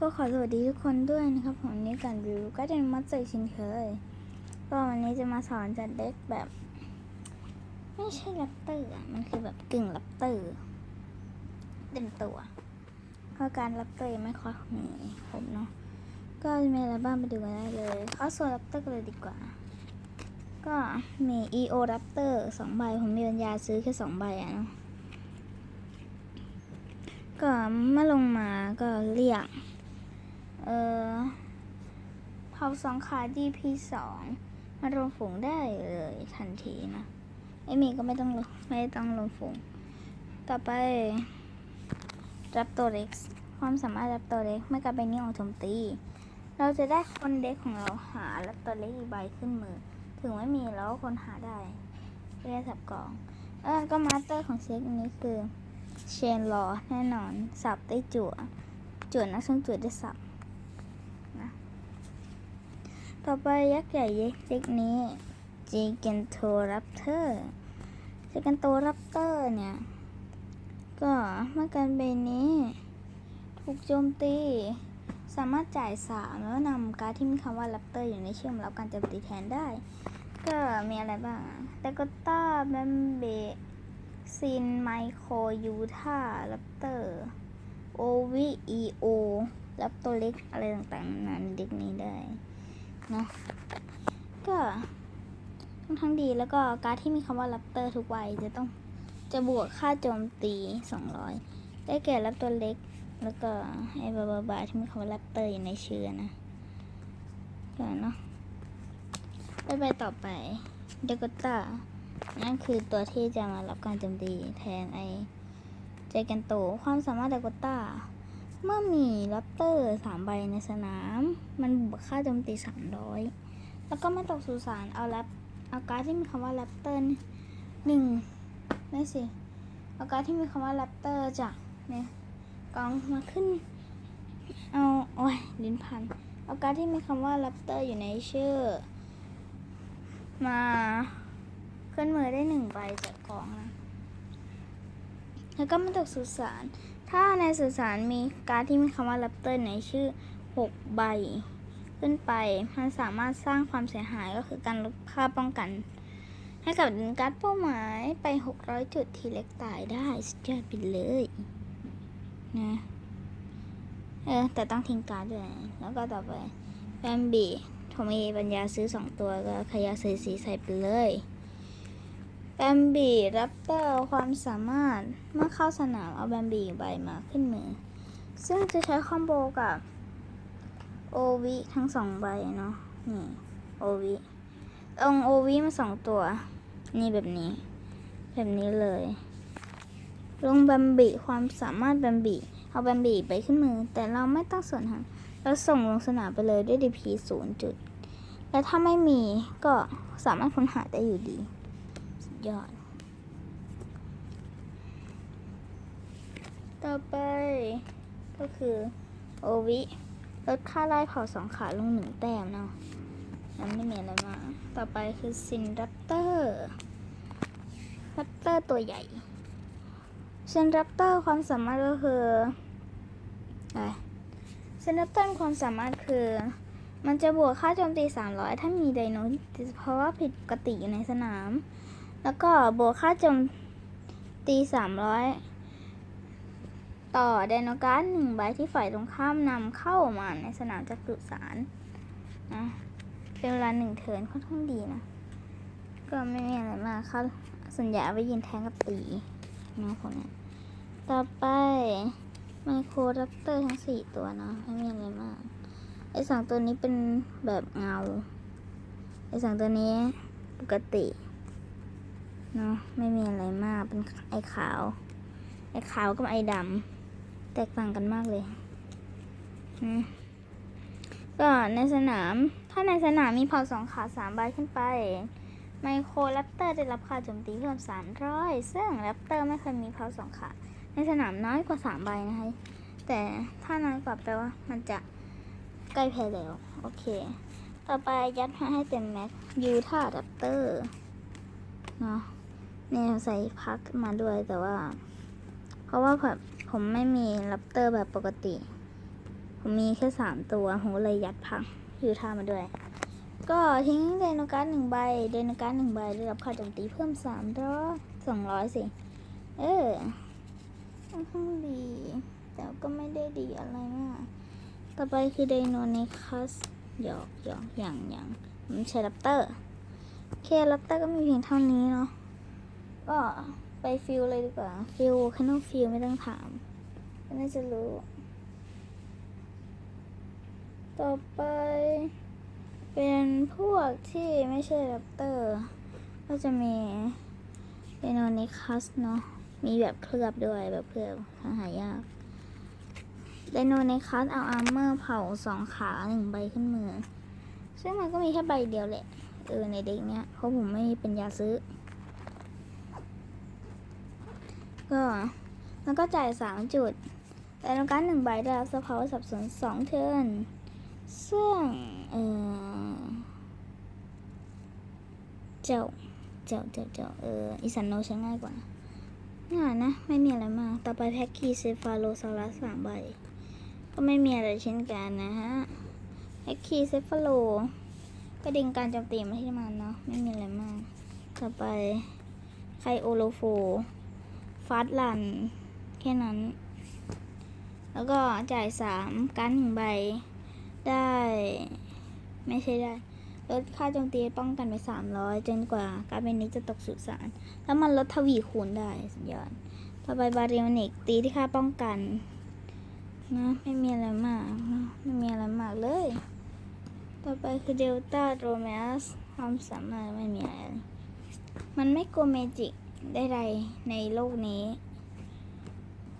ก็ขอสวัสดีทุกคนด้วยนะครับผมนี้การวิวก็จะมาเจอชินเคย ก็วันนี้จะมาสอนจัดเด็กแบบ ไม่ใช่แรปเตอร์มันคือแบบกึ่งแรปเตอร์เต็มตัวเพราะการแรปเตอร์ไม่ค่อยมีผมเนาะก็จะมีอะไรบ้างไปดูกันได้เลยเข้าโซนแรปเตอร์กันเลยดีกว่า ก็มี EO Raptor สองใบผมมีปัญญาซื้อแค่สองใบอะเนาะก็เมื่อลงมาก็เรียก เออเผาสองขา DP สองมารวมฝูงได้เลยทันทีนะไอมีก็ไม่ต้องลงไม่ต้องลงฝูง ต่อไปรับตัวเล็กความสามารถรับตัวเล็กเมื่อการไปนี่ออกโจมตี เราจะได้คนเด็กของเราหารับตัวเล็กอีกใบขึ้นมือ ถึงไม่มีแล้วคนหาได้เรียกสับกล่องเออก็มาสเตอร์ของเช็คนี้คือเชนรอแน่นอน สับได้จั่วจั่วนักซึ่งจั่วได้สับนะ ต่อไปยักษ์ใหญ่เด็กนี้จีเกนโทรัปเตอร์จีเกนโทรัปเตอร์เนี่ย ก็เมื่อการเบนนี้ ถูกโจมตี สามารถจ่ายสามแล้วนำการดที่มีคำว่ารัปเตอร์อยู่ในชื่อมารับการโจมตีแทนได้ ก็มีอะไรบ้างเดกต้าแบมเบซินไมโครยูทาแรปเตอร์โอวิอีโอแรปตัวเล็กอะไรต่างๆนั้นเด็กนี้ได้ นะก็ค่อนข้างดีแล้วก็การดที่มีคำว่าแรปเตอร์ทุกวัยจะต้องจะบวกค่าโจมตี 200 ได้แก่แรปตัวเล็ก แล้วก็ไอ้บาบาบาที่มีคำว่าแรปเตอร์อยู่ในชื่อนะก็เนาะไปไปต่อไปเดกต้านั่นคือตัวที่จะมารับการโจมตีแทนไอเจกันโตความสามารถเดกต้า เมื่อมีลัปเตอร์สามใบในสนาม มันบวกค่าโจมตีสามร้อยแล้วก็ไม่ตกสุสานเอาแรปเอาการ์ดที่มีคำว่าแรปเตอร์หนึ่งไม่สิเอาการ์ดที่มีคำว่าแรปเตอร์จากเนี่ยกองมาขึ้น เอาโอ้ยลิ้นพันเอาการ์ดที่มีคำว่าแรปเตอร์อยู่ในชื่อ มาขึ้นมือได้หนึ่งใบจากกองนะแล้วก็มาตกสุสาน ถ้าในสุสานมีการ์ดที่มีคำว่าแรปเตอร์ในชื่อหกใบ ขึ้นไป มันสามารถสร้างความเสียหายก็คือการลดค่าป้องกัน ให้กับดินการ์ดเป้าหมายไป 600 จุดทีเล็กตายได้สุดยอดไปเลยนะเออแต่ต้องทิ้งการ์ดด้วยนะแล้วก็ต่อไปแบมบี้ผมมีปัญญาซื้อสองตัวก็ขยะซื้อสีใส่ไปเลย แบมบีรับเตอร์ความสามารถเมื่อเข้าสนามเอาแบมบีใบมาขึ้นมือ ซึ่งจะใช้คอมโบกับโอวิทั้งสองใบเนาะนี่โอวิลงโอวิมาสองตัว นี่แบบนี้ แบบนี้เลย ลงแบมบีความสามารถแบมบีเอาแบมบีไปขึ้นมือ แต่เราไม่ต้องส่วนหันเราส่งลงสนามไปเลยด้วย DP ศูนย์จุด และถ้าไม่มีก็สามารถค้นหาได้อยู่ดี ยอด ต่อไปก็คือโอวิลดค่าไล่เผาสองขาลงหนึ่งแต้มเนาะนั้นไม่มีอะไรมาก ต่อไปคือซินรัปเตอร์รัปเตอร์ตัวใหญ่ซินรัปเตอร์ความสามารถก็คืออะไรซินรัปเตอร์ความสามารถคือ มันจะบวกค่าโจมตี 300 ถ้ามีไดโนเพราะว่าผิดปกติอยู่ในสนาม แล้วก็บวกค่าโจมตี300ต่อไดโนการ์ดหนึ่งใบที่ฝ่ายตรงข้ามนำเข้ามาในสนามจักรุสารนะเป็นเวลาหนึ่งเทินค่อนข้างดีนะ ก็ไม่มีอะไรมากเขาส่วนใหญ่เอาไว้ยินแทงกับตีนะพวกนี้ต่อไปไมโครรัปเตอร์ทั้งสี่ตัวเนาะไม่มีอะไรมากไอสองตัวนี้เป็นแบบเงาไอสองตัวนี้ปกติ เนาะไม่มีอะไรมากเป็นไอขาว ไอขาวกับไอดำแตกต่างกันมากเลยก็ในสนาม ถ้าในสนามมีเผาสองขาสามใบขึ้นไป ไมโครแรปเตอร์ได้รับค่าโจมตีเพิ่มสามร้อยซึ่งแรปเตอร์ไม่เคยมีเผาสองขา ในสนามน้อยกว่าสามใบนะคะ แต่ถ้าน้อยกว่าแปลว่ามันจะใกล้แพ้แล้ว โอเค ต่อไปยัดมาให้เต็มแม็กยูท่าดัปเตอร์เนาะ เนี่ยใส่พักมาด้วยแต่ว่า เพราะว่าผมผมไม่มีลัปเตอร์แบบปกติ ผมมีแค่สามตัวผมเลยยัดพังอยู่ท่ามาด้วย ก็ทิ้งเดโนการ์ดหนึ่งใบเดโนการ์ดหนึ่งใบได้รับค่าโจมตีเพิ่มสามร้อยสองร้อยสิ เออค่อนข้างดี แต่ก็ไม่ได้ดีอะไรมาก ต่อไปคือไดโนเนคัสหยอกหยอกอย่างอย่างผมใช้ลัปเตอร์โอเคลัปเตอร์ก็มีเพียงเท่านี้เนาะ ก็ไปฟิลเลยดีกว่า ฟิลแค่นอกฟิลไม่ต้องถามก็น่าจะรู้ ต่อไป เป็นพวกที่ไม่ใช่แรปเตอร์ ก็จะมีเ e โนนิคัสเนาะมีแบบเคลือบด้วยแบบเพื่อหาหายากไดโนเนคัสเอาอาร์เมอร์เผาสองขาหนึ่งใบขึ้นมือ ซึ่งมันก็มีแค่ใบเดียวแหละ เออในเด็กเนี้ยเพราะผมไม่มีปัญญาซื้อ ก็แล้วก็จ่ายสามจุดแต่ต้องการหนึ่งใบได้รับสภาวะสับสนสองเทิร์นซึ่งเออเจ้าเจ้าเจ้าเจ้าเอออิสันโนใช้ง่ายกว่าง่ายนะ ไม่มีอะไรมาก ต่อไปแพ็กคีเซฟาโลซารัสสามใบ ก็ไม่มีอะไรเช่นกันนะฮะแพ็กคีเซฟาโลก็ดึงการโจมตีมาที่มันเนาะ ไม่มีอะไรมาก ต่อไปไคโอโลโฟ ฟาสลัน แค่นั้น แล้วก็จ่ายสามการหนึ่งใบ ได้ ไม่ใช่ได้ ลดค่าโจมตีป้องกันไปสามร้อยจนกว่า การเป็นนี้จะตกสุสานแล้วมันลดทวีคูณได้สุดยอดต่อไปบาริโอนิกตีที่ค่าป้องกันนะไม่มีอะไรมากนะไม่มีอะไรมากเลย ต่อไปคือเดลต้าโรแมสความสามารถไม่มีอะไร มันไม่กลัวเมจิก ใดๆในโลกนี้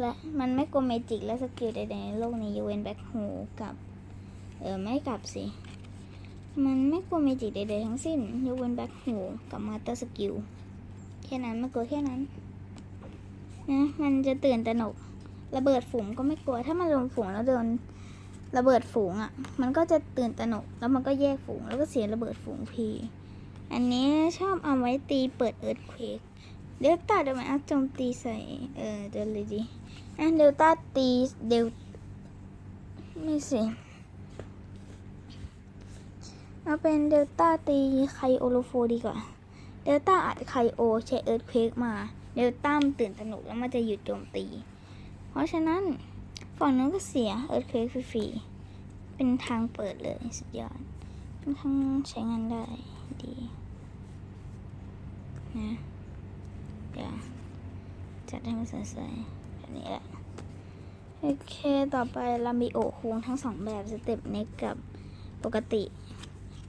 และมันไม่กลัวเมจิกและสกิลใดๆในโลกนี้ยกเว้นแบ็คโฮกับ เออไม่กลับสิ มันไม่กลัวเมจิกใดๆทั้งสิ้นยกเว้นแบ็คโฮกับมาเตอร์สกิลแค่นั้นไม่กลัวแค่นั้นนะมันจะตื่นตระหนกระเบิดฝูงก็ไม่กลัว ถ้ามันรวมฝูงแล้วโดนระเบิดฝูงอะ มันก็จะตื่นตระหนก แล้วมันก็แยกฝูง แล้วก็เสียระเบิดฝูงพี อันนี้ชอบเอาไว้ตีเปิดเอิร์ธเควก เดลต้าเดี๋ยวมันเอาโจมตีใส่เออเดี๋ยวเลยดิอะเดลต้าตีเดลไม่สิเอาเป็นเดลต้าตีไคโอโลโฟดีกว่า เดลต้าอัดไคโอใช้เอิร์ธเควกมา เดลต้ามันตื่นตระหนกแล้วมันจะหยุดโจมตี เพราะฉะนั้นฝั่งนู้นก็เสียเอิร์ธเควกฟรีๆเป็นทางเปิดเลยสุดยอดค่อนข้างใช้งานได้ดีนะ เดี๋ยวจัดให้มันสวยๆแบบนี้แหละโอเค ต่อไปลามิโอโค้งทั้งสองแบบสเต็ปเน็กกับปกติ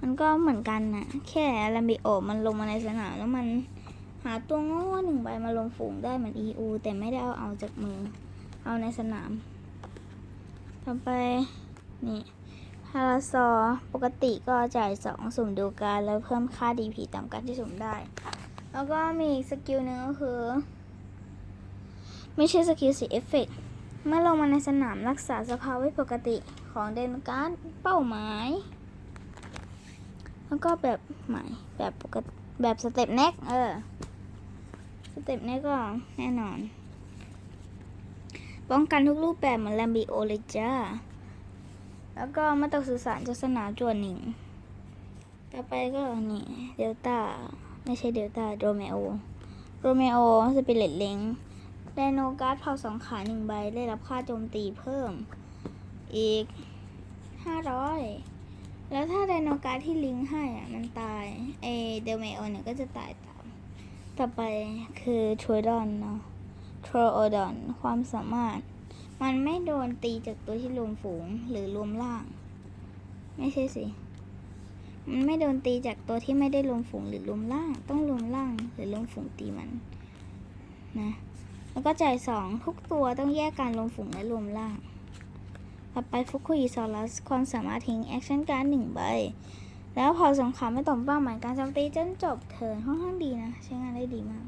มันก็เหมือนกันนะแค่ลามิโอมันลงมาในสนามแล้วมันหาตัวโง่หนึ่งใบมาลงฝูงได้เหมือน EU แต่ไม่ได้เอาเอาจากมือ เอาในสนาม ต่อไป นี่พาราซอปกติก็จ่ายสองสุ่มดูการแล้วเพิ่มค่า DP ตามการที่สุ่มได้ แล้วก็มีสกิลหนึ่งก็คือ ไม่ใช่สกิลสีเอฟเฟกต์เมื่อลงมาในสนามรักษาสภาพไว้ปกติของเดนการ์ดเป้าหมาย แล้วก็แบบใหม่แบบปกติแบบสเต็ปเน็กเออ สเต็ปเน็กก็แน่นอน ป้องกันทุกรูปแบบเหมือนแลมบิโอเลยจ้า แล้วก็มาตกสื่อสารจากสนามจวนหนึ่ง ต่อไปก็นี่เดลต้า ไม่ใช่เดลต้าโรเมโอ โรเมโอสปิเลตเล็งไดโนการ์ดเผาสองขาหนึ่งใบได้รับค่าโจมตีเพิ่ม อีกห้าร้อยแล้วถ้าไดโนการ์ดที่ลิงให้อะมันตายเอเดลเมโอเนี่ยก็จะตายตาม ต่อไปคือทรดอนเนาะทรโอดอนความสามารถ มันไม่โดนตีจากตัวที่รวมฝูงหรือรวมล่าง ไม่ใช่สิ ไม่โดนตีจากตัวที่ไม่ได้รวมฝูงหรือรวมล่าง ต้องรวมล่างหรือรวมฝูงตีมันนะแล้วก็จ่ายสองทุกตัวต้องแยกการรวมฝูงและรวมล่าง ต่อไปฟุคุยซอรัสความสามารถทิ้งแอคชั่นการ์ดหนึ่งใบ แล้วพอสงครามไม่ตรงเป้าหมายการโจมตีจนจบเทินค่อนข้างดีนะ ใช้งานได้ดีมาก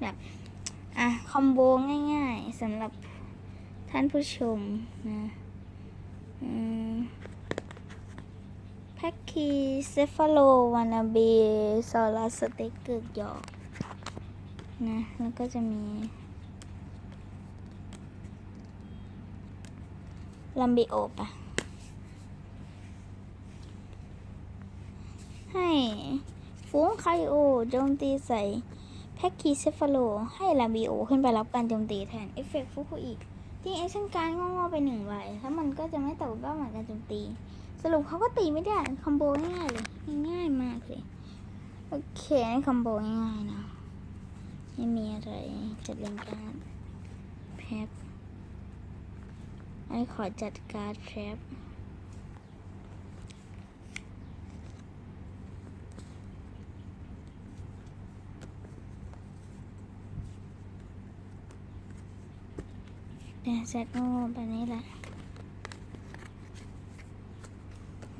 แบบอะ คอมโบง่ายๆสำหรับท่านผู้ชมนะ อืม แพ็กคีเซฟาโลวานาบีซอรัสเต็กเกือกหยอกนะ แล้วก็จะมีลัมบิโอปะให้ฟูงไคโอโจมตีใส่แพ็กคีเซฟาโลให้ลัมบิโอขึ้นไปรับการโจมตีแทน เอฟเฟกต์ฟุกุอีกที่แอคชั่นการงอๆไปหนึ่งใบแล้วมันก็จะไม่ตกเป้าหมายการโจมตี สรุปเขาก็ตีไม่ได้คอมโบง่ายๆเลยง่ายๆมากเลย โอเคนี่คอมโบง่ายๆนะไม่มีอะไรจัดเรียงการดแพบไอ้ขอจัดการ์ดแพบเดี๋ยวเซตโง่แบบนี้แหละ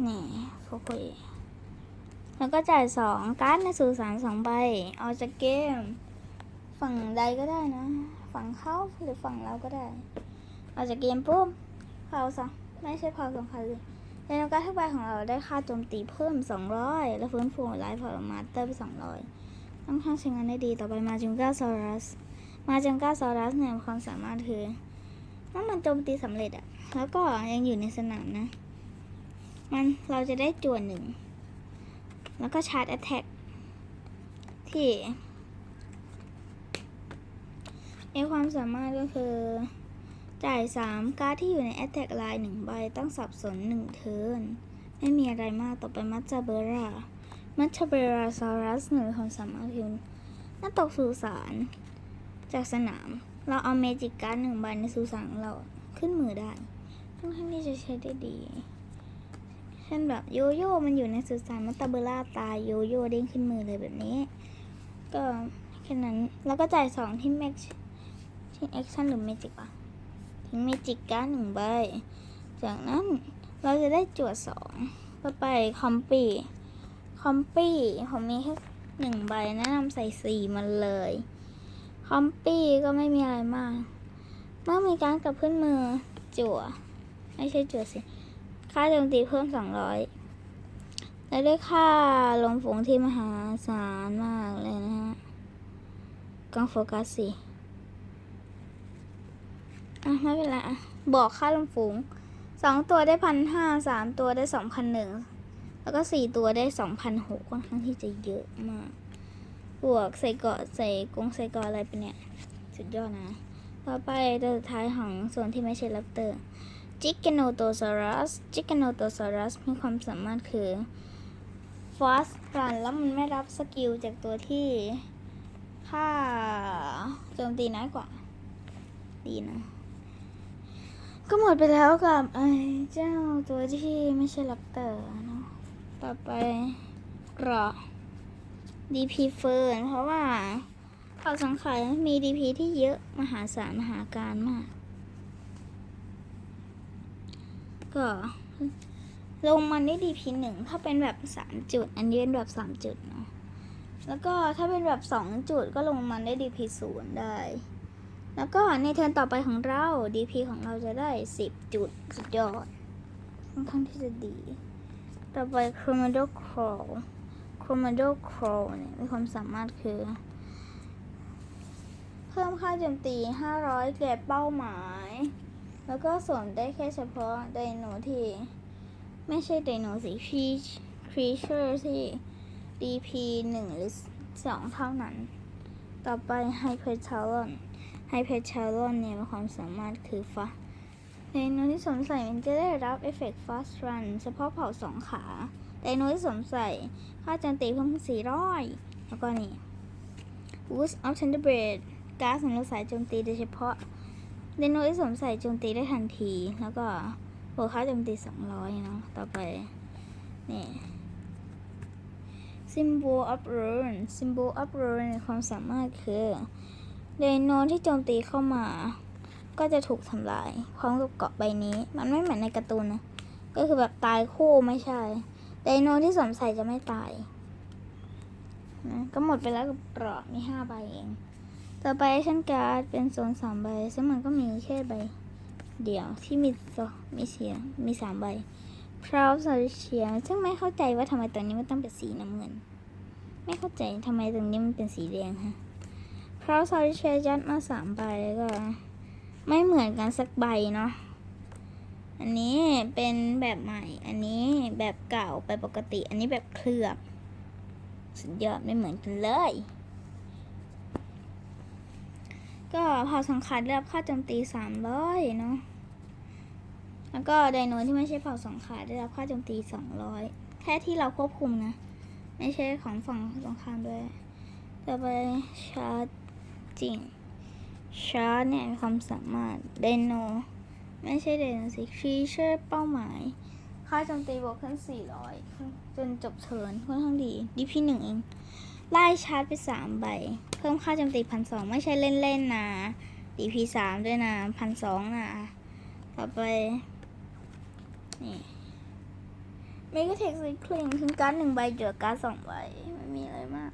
นี่ฟุกุยแล้วก็จ่ายสองการ์ดในสื่อสารสองใบ เอาจากเกม ฝั่งใดก็ได้นะ ฝั่งเขาหรือฝั่งเราก็ได้ เอาจากเกมปุ๊บเผาสองไม่ใช่เผาสองคันเลยในโอกาสทุกใบของเราได้ค่าโจมตีเพิ่ม 200 และฟื้นฟูไลฟ์พอร์มาสเตอร์ไป 200ค่อนข้างใช้งานได้ดีต่อไปมาจิงก้าซอรัส มาจิงก้าซอรัสเนี่ยความสามารถคือเมื่อมันโจมตีสำเร็จอะแล้วก็ยังอยู่ในสนามนะ มันเราจะได้จวนหนึ่ง แล้วก็ชาร์จ a t แทกที่ไอความสามารถก็คือ จ่าย 3 การ์ดที่อยู่ใน Attack Line 1ใบต้องสับสน1เทิร์นไม่มีอะไรมากต่อไปมัจจาเบรามัจจาเบราซารัสหนึ่งความสามารถคือหน้าตกสู่สารจากสนาม เราเอาเมจิกการ์ดหนึ่งใบในสู่สารเราขึ้นมือได้ค่อนข้างที่จะใช้ได้ดี เช่นแบบโยโย่ มันอยู่ในสุสานมัตตาเบล่าตายโยโย่เด้งขึ้นมือเลยแบบนี้ ก็แค่นั้น แล้วก็จ่ายสองที่แม็กที่แอคชั่นหรือเมจิกอะทิ้งเมจิกการ์ดหนึ่งใบ จากนั้นเราจะได้จวดสองต่อไปคอมปี้คอมปี้ผมมีแค่หนึ่งใบแนะนำใส่สี่มันเลยคอมปี้ก็ไม่มีอะไรมาก เมื่อมีการดกับเพื่อนมือจั่ว ไม่ใช่จั่วสิ ค่าโจมตีเพิ่ม200และได้ค่าลงฝูงที่มหาศาลมากเลยนะฮะกล้องโฟกัสสิอะไม่เป็นไรอะบอกค่าลงฝูงสองตัวได้พันห้าสามตัวได้สองพันหนึ่งแล้วก็สี่ตัวได้สองพันหกค่อนข้างที่จะเยอะมากบวกใส่เกาะใส่กรงใส่เกาะอะไรไปเนี่ย สุดยอดนะ ต่อไปตัวสุดท้ายของส่วนที่ไม่ใช่แรปเตอร์ จิกเกโนโตซอรัสจิกเกโนโตซอรัสมีความสามารถคือฟาสรันแล้วมันไม่รับสกิลจากตัวที่ค่าโจมตีน้อยกว่า ดีนะ ก็หมดไปแล้วกับไอ้เจ้าตัวที่ไม่ใช่แรปเตอร์นะต่อไปกรอ DP เฟิร์นเพราะว่าเขาสังขารมี DP ที่เยอะมหาศาลมหาการมาก ก็ลงมันได้ดีพีหนึ่งถ้าเป็นแบบสามจุด อันนี้เป็นแบบสามจุดเนาะแล้วก็ถ้าเป็นแบบสองจุดก็ลงมันได้ดีพีศูนย์ได้ แล้วก็ในเทิร์นต่อไปของเราดีพีของเราจะได้สิบจุดสุดยอดค่อนข้างที่จะดี ต่อไป c h r o m a d o Crawl c h r o m a d o Crawl เนี่ยมีความสามารถคือ เพิ่มค่าโจมตี 500 แก่เป้าหมาย แล้วก็สวมได้แค่เฉพาะไดโนที่ ไม่ใช่ไดโนสีพีครีเชอร์ที่ DP หนึ่งหรือสองเท่านั้น ต่อไปไฮเพอร์ชาลอนไฮเพอร์ชาลอนเนี่ยมีความสามารถคือฟ้าไดโนที่สวมใส่มันจะได้รับเอฟเฟกต์ fast run เฉพาะเผ่าสองขาไดโนที่สวมใส่ค่าโจมตีเพิ่มขึ้น400แล้วก็นี่ Boost of Thunderbird การสำรับสายโจมตีโดยเฉพาะ ไดโนที่สวมใส่โจมตีได้ทันที แล้วก็บวกค่าโจมตี200เนาะ ต่อไป นี่ Symbol of Ruin Symbol of Ruin ความสามารถคือไดโนที่โจมตีเข้ามา ก็จะถูกทำลาย พร้อมกับเกาะใบนี้ มันไม่เหมือนในการ์ตูนนะ ก็คือแบบตายคู่ไม่ใช่ไดโนที่สวมใส่จะไม่ตายนะก็หมดไปแล้วกับเกราะมีห้าใบเอง ต่อไปชั้นการ์ดเป็นโซนสามใบซึ่งมันก็มีแค่ใบ เดียวที่มีสองมีเสียงมีสามใบพราวซารเชียซึ่งไม่เข้าใจว่าทำไมตรงนี้มันต้องเป็นสีน้ำเงิน ไม่เข้าใจทำไมตรงนี้มันเป็นสีแดงฮะพราวซารเชียยัดมาสามใบแล้วก็ ไม่เหมือนกันสักใบเนาะอันนี้เป็นแบบใหม่ อันนี้แบบเก่าไปปกติ อันนี้แบบเคลือบ สุดยอดไม่เหมือนกันเลย ก็เผ่าสังขารได้รับค่าโจมตีสามร้อยเนาะ แล้วก็ไดโนที่ไม่ใช่เผ่าสังขารได้รับค่าโจมตีสองร้อยแค่ที่เราควบคุมนะ ไม่ใช่ของฝั่งตรงข้ามด้วยต่อไปชาร์จจริง ชาร์จเนี่ยมีความสามารถไดโนไม่ใช่ไดโนสิครีเชอร์เป้าหมายค่าโจมตีบวกขึ้น 400 จนจบเทิร์นค่อนข้างดี ดีพี่หนึ่งเอง ไล่ชาร์จไป 3 ใบ เพิ่มค่าโจมตีพันสองไม่ใช่เล่นๆนะดีพีสามด้วยนะพันสองนะ ต่อไป นี่เมก a เทคซิคลิงทิ้งการ์ดหนึ่งใบเจอการ์ดสองใบ ไม่มีอะไรมาก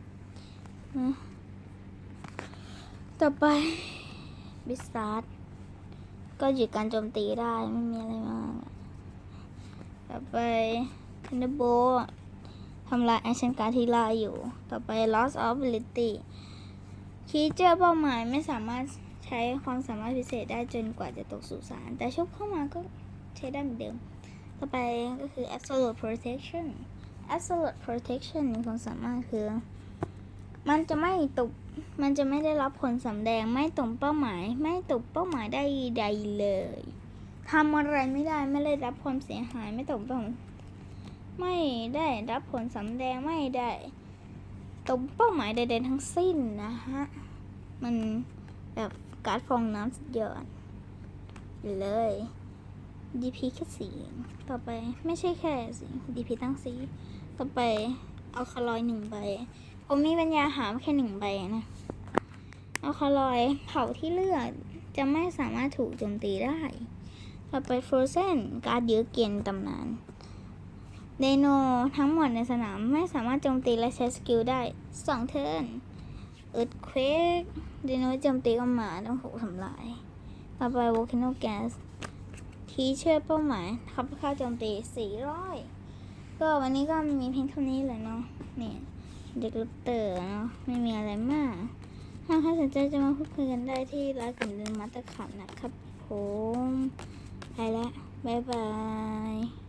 ต่อไปบิสตาร์ดก็หยุดการโจมตีได้ไม่มีอะไรมาก ต่อไปคันเดโบ ทำลายแอคชั่นการ์ดที่ล่าอยู่ ต่อไป loss of ability คีเจอร์เป้าหมายไม่สามารถใช้ความสามารถพิเศษได้จนกว่าจะตกสุสานแต่ชุบเข้ามาก็ใช้ได้เหมือนเดิม ต่อไปก็คือ absolute protection absolute protection มีความสามารถคือ มันจะไม่ตก มันจะไม่ได้รับผลสำแดง ไม่ตรงเป้าหมาย ไม่ตกเป้าหมายได้ใดเลยทำอะไรไม่ได้ ไม่ได้รับความเสียหาย ไม่ตกเป้าหมาย ไม่ได้รับผลสำแดงไม่ได้ตรงเป้าหมายใดๆทั้งสิ้นนะฮะ มันแบบการฟองน้ำสุดยอดเลย DP แค่สีต่อไปไม่ใช่แค่สี DP ตั้งสี ต่อไปเอาคาลอยหนึ่งใบ ผมมีปัญญาหาแค่หนึ่งใบนะเอาคาลอยเผาที่เลือดจะไม่สามารถถูกโจมตีได้ ต่อไปฟร o เซนการยื้อเกียนตำนาน เดโนทั้งหมดในสนามไม่สามารถโจมตีและใช้สกิลได้สองเทิร์นเอิร์ธเควกเดโนโจมตีก็มาต้องถูกทำลาย ต่อไปวอลคิโนแกสทีเชื่อเป้าหมายขับค่าโจมตี400ก็วันนี้ก็มีเพียงเท่านี้เลยเนาะเนี่ยเด็กลูกเต๋อเนาะไม่มีอะไรมาก ถ้าใครสนใจจะมาพูดคุยกันได้ที่ร้านกลุ่มเดินมาตะขับนะครับผมไปแล้วบ๊ายบาย